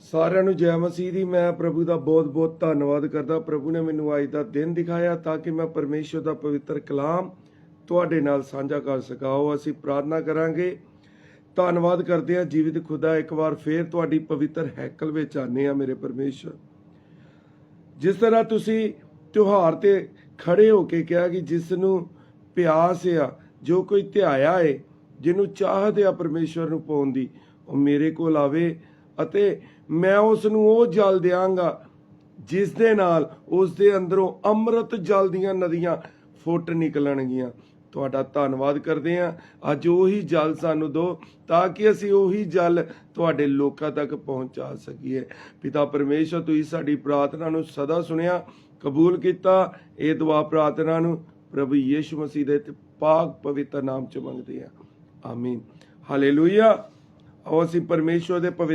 ਸਾਰਿਆਂ ਨੂੰ ਜੈ ਮਸੀਹ ਦੀ। ਮੈਂ ਪ੍ਰਭੂ ਦਾ ਬਹੁਤ-ਬਹੁਤ ਧੰਨਵਾਦ ਕਰਦਾ। ਪ੍ਰਭੂ ਨੇ ਮੈਨੂੰ ਅੱਜ ਦਾ ਦਿਨ ਦਿਖਾਇਆ ਤਾਂ ਕਿ ਮੈਂ ਪਰਮੇਸ਼ਰ ਦਾ ਪਵਿੱਤਰ ਕਲਾਮ ਤੁਹਾਡੇ ਨਾਲ ਸਾਂਝਾ ਕਰ ਸਕਾਓ ਅਸੀਂ ਪ੍ਰਾਰਥਨਾ ਕਰਾਂਗੇ। ਧੰਨਵਾਦ ਕਰਦੇ ਹਾਂ ਜੀਵਿਤ ਖੁਦਾ, ਇੱਕ ਵਾਰ ਫੇਰ ਤੁਹਾਡੀ ਪਵਿੱਤਰ ਹੈਕਲ ਵਿੱਚ ਆਨੇ ਆ ਮੇਰੇ ਪਰਮੇਸ਼ਰ। ਜਿਸ ਤਰ੍ਹਾਂ ਤੁਸੀਂ ਤਿਉਹਾਰ ਤੇ ਖੜੇ ਹੋ ਕੇ ਕਿਹਾ ਕਿ ਜਿਸ ਨੂੰ ਪਿਆਸ ਆ, ਜੋ ਕੋਈ ਧਿਆਇਆ ਏ, ਜਿਹਨੂੰ ਚਾਹਤ ਆ ਪਰਮੇਸ਼ਵਰ ਨੂੰ ਪਾਉਣ ਦੀ, ਉਹ ਮੇਰੇ ਕੋਲ ਆਵੇ। ਅਤੇ ਮੈਂ ਉਸ ਨੂੰ ਉਹ ਜਲ ਦਿਆਂਗਾ, ਜਿਸ ਦੇ ਨਾਲ ਉਸ ਦੇ ਅੰਦਰੋਂ ਅੰਮ੍ਰਿਤ ਜਲ ਦੀਆਂ ਨਦੀਆਂ ਫੁੱਟ ਨਿਕਲਣਗੀਆਂ। ਤੁਹਾਡਾ ਧੰਨਵਾਦ ਕਰਦੇ ਹਾਂ। ਅੱਜ ਉਹੀ ਜਲ ਸਾਨੂੰ ਦਿਓ ਤਾਂ ਕਿ ਅਸੀਂ ਉਹੀ ਜਲ ਤੁਹਾਡੇ ਲੋਕਾਂ ਤੱਕ ਪਹੁੰਚਾ ਸਕੀਏ। ਪਿਤਾ ਪਰਮੇਸ਼ਰ ਤੁਸੀਂ ਸਾਡੀ ਪ੍ਰਾਰਥਨਾ ਨੂੰ ਸਦਾ ਸੁਣਿਆ, ਕਬੂਲ ਕੀਤਾ। ਇਹ ਦੁਆ ਪ੍ਰਾਰਥਨਾ ਨੂੰ ਪ੍ਰਭੂ ਯੀਸ਼ੂ ਮਸੀਹ ਦੇ ਪਾਕ ਪਵਿੱਤਰ ਨਾਮ ਚ ਮੰਗਦੇ ਹਾਂ। ਆਮੀਨ। ਹਾਲੇਲੂਇਆ। ਆਓ ਅਸੀਂ ਪਰਮੇਸ਼ਰ ਦੇ